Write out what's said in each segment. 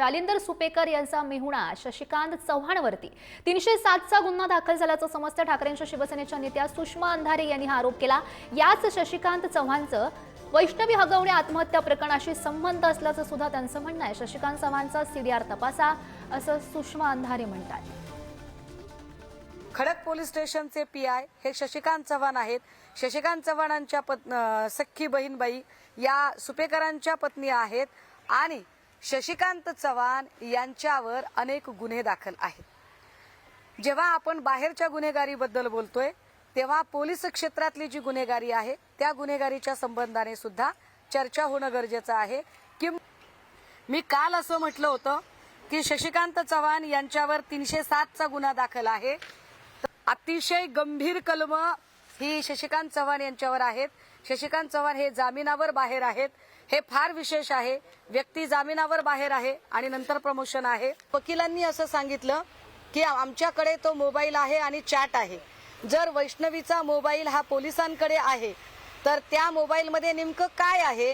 जालिंदर सुपेकर यांचा मेहुणा शशिकांत चव्हाणवरती. तीनशे सातचा गुन्हा दाखल झाल्याचं समजतं. ठाकरेंच्या शिवसेनेच्या नेत्या सुषमा अंधारे यांनी हा आरोप केला. याच शशिकांत चव्हाणचं वैष्णवी हगवणे आत्महत्या प्रकरणाशी संबंध असल्याचं सुद्धा त्यांचं म्हणणं आहे. शशिकांत चव्हाणचा सीडीआर तपासा असं सुषमा अंधारे म्हणतात. खडक पोलीस स्टेशनचे पी आय हे शशिकांत चव्हाण आहेत. शशिकांत चव्हाणांच्या पत् सख्खी बहीणबाई या सुपेकरांच्या पत्नी आहेत. आणि शशिकांत चव्हाण यांच्यावर अनेक गुन्हे दाखल आहेत. जेव्हा आपण बाहेरच्या गुन्हेगारीबद्दल बोलतोय तेव्हा पोलीस क्षेत्रातली जी गुन्हेगारी आहे त्या गुन्हेगारीच्या संबंधाने सुद्धा चर्चा होणं गरजेचं आहे. की मी काल असं म्हटलं होतं की शशिकांत चव्हाण यांच्यावर तीनशे सातचा गुन्हा दाखल आहे. अतिशय गंभीर कलम ही शशिकांत चव्हाण यांच्यावर आहेत. शशिकांत चव्हाण हे जामिनावर बाहेर आहेत. हे फार विशेष आहे. व्यक्ती जामिनावर बाहेर आहे आणि नंतर प्रमोशन आहे. वकिलांनी असं सांगितलं की आमच्याकडे तो मोबाईल आहे आणि चॅट आहे. जर वैष्णवीचा मोबाईल हा पोलिसांकडे आहे तर त्या मोबाईलमध्ये नेमकं काय आहे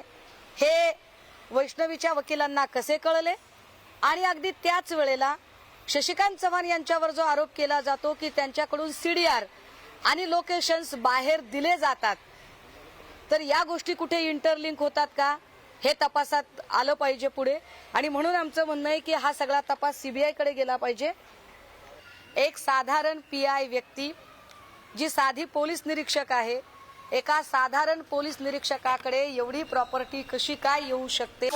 हे वैष्णवीच्या वकिलांना कसे कळले? आणि अगदी त्याच वेळेला शशिकांत चव्हाण यांच्यावर जो आरोप केला जातो की त्यांच्याकडून सीडीआर आणि लोकेशन्स बाहेर दिले जातात तर या गोष्टी कुठे इंटरलिंक होतात का? हे तपासात आलं पाहिजे पुढे. आणि म्हणून आमचं म्हणणं आहे की हा सगळा तपास सीबीआयकडे गेला पाहिजे. एक साधारण पी आय व्यक्ती जी साधी पोलीस निरीक्षक आहे एका साधारण पोलीस निरीक्षकाकडे एवढी प्रॉपर्टी कशी काय येऊ शकते?